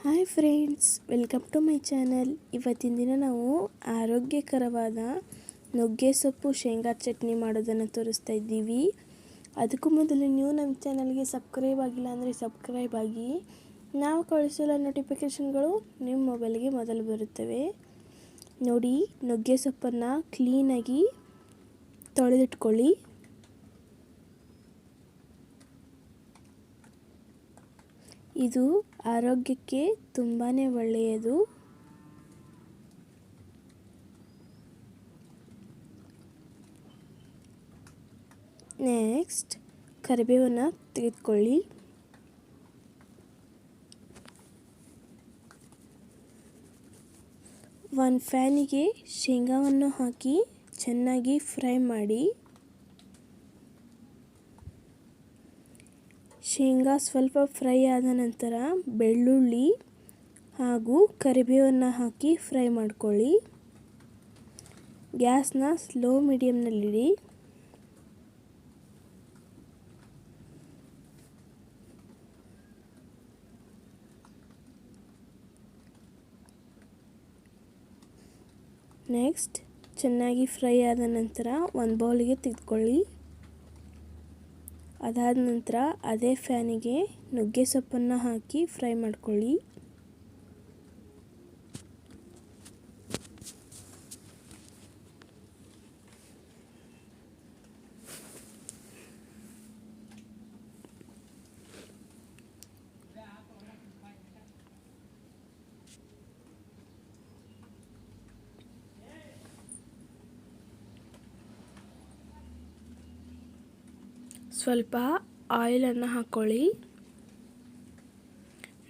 Hi friends, welcome to my channel. ಇವತ್ತಿನ ದಿನ ನಾವು ಆರೋಗ್ಯಕರವಾದ ನುಗ್ಗೆ ಸೊಪ್ಪು ಶೇಂಗಾ ಚಟ್ನಿ ಮಾಡೋದನ್ನು ತೋರಿಸ್ತಾ ಇದ್ದೀವಿ. ಅದಕ್ಕೂ ಮೊದಲು ನೀವು ನಮ್ಮ ಚಾನಲ್ಗೆ ಸಬ್ಸ್ಕ್ರೈಬ್ ಆಗಿಲ್ಲ ಅಂದರೆ ಸಬ್ಸ್ಕ್ರೈಬ್ ಆಗಿ. ನಾವು ಕಳಿಸೋಲ್ಲ ನೋಟಿಫಿಕೇಷನ್ಗಳು ನಿಮ್ಮ ಮೊಬೈಲ್ಗೆ ಮೊದಲು ಬರುತ್ತವೆ. ನೋಡಿ, ನುಗ್ಗೆ ಸೊಪ್ಪನ್ನು ಕ್ಲೀನಾಗಿ ತೊಳೆದಿಟ್ಕೊಳ್ಳಿ. ಇದು ಆರೋಗ್ಯಕ್ಕೆ ತುಂಬಾ ಒಳ್ಳೆಯದು. ನೆಕ್ಸ್ಟ್ ಕರಿಬೇವನ್ನು ತೆಗೆದುಕೊಳ್ಳಿ. ಒಂದು ಫ್ಯಾನಿಗೆ ಶೇಂಗಾವನ್ನು ಹಾಕಿ ಚೆನ್ನಾಗಿ ಫ್ರೈ ಮಾಡಿ. ಶೇಂಗಾ ಸ್ವಲ್ಪ ಫ್ರೈ ಆದ ನಂತರ ಬೆಳ್ಳುಳ್ಳಿ ಹಾಗೂ ಕರಿಬೇವನ್ನು ಹಾಕಿ ಫ್ರೈ ಮಾಡ್ಕೊಳ್ಳಿ. ಗ್ಯಾಸ್ನ ಸ್ಲೋ ಮೀಡಿಯಮ್ನಲ್ಲಿಡಿ ನೆಕ್ಸ್ಟ್ ಚೆನ್ನಾಗಿ ಫ್ರೈ ಆದ ನಂತರ ಒಂದು ಬೌಲಿಗೆ ತೆಗೆದುಕೊಳ್ಳಿ. ಅದಾದ ನಂತರ ಅದೇ ಫ್ಯಾನಿಗೆ ನುಗ್ಗೆ ಸೊಪ್ಪನ್ನು ಹಾಕಿ ಫ್ರೈ ಮಾಡ್ಕೊಳ್ಳಿ. ಸ್ವಲ್ಪ ಆಯಿಲನ್ನು ಹಾಕ್ಕೊಳ್ಳಿ.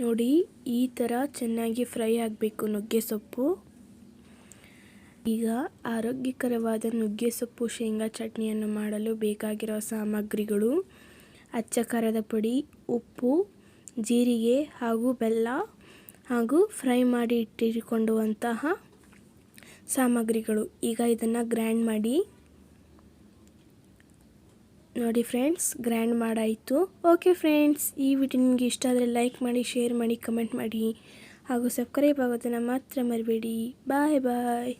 ನೋಡಿ, ಈ ಥರ ಚೆನ್ನಾಗಿ ಫ್ರೈ ಆಗಬೇಕು ನುಗ್ಗೆ ಸೊಪ್ಪು. ಈಗ ಆರೋಗ್ಯಕರವಾದ ನುಗ್ಗೆ ಸೊಪ್ಪು, ಶೇಂಗಾ ಚಟ್ನಿಯನ್ನು ಮಾಡಲು ಬೇಕಾಗಿರೋ ಸಾಮಗ್ರಿಗಳು ಅಚ್ಚ ಖಾರದ ಪುಡಿ, ಉಪ್ಪು, ಜೀರಿಗೆ ಹಾಗೂ ಬೆಲ್ಲ ಹಾಗೂ ಫ್ರೈ ಮಾಡಿ ಇಟ್ಟಿರಿಕೊಂಡುವಂತಹ ಸಾಮಗ್ರಿಗಳು. ಈಗ ಇದನ್ನು ಗ್ರ್ಯಾಂಡ್ ಮಾಡಿ ನೋಡಿ ಫ್ರೆಂಡ್ಸ್, ಗ್ರ್ಯಾಂಡ್ ಮಾಡಾಯಿತು. ಓಕೆ ಫ್ರೆಂಡ್ಸ್, ಈ ವಿಡಿಯೋ ನಿಮಗೆ ಇಷ್ಟ ಆದರೆ ಲೈಕ್ ಮಾಡಿ ಶೇರ್ ಮಾಡಿ ಕಮೆಂಟ್ ಮಾಡಿ, ಹಾಗೂ ಸಬ್ಸ್ಕ್ರೈಬ್ ಆಗೋದನ್ನು ಮಾತ್ರ ಮರಿಬೇಡಿ. ಬಾಯ್ ಬಾಯ್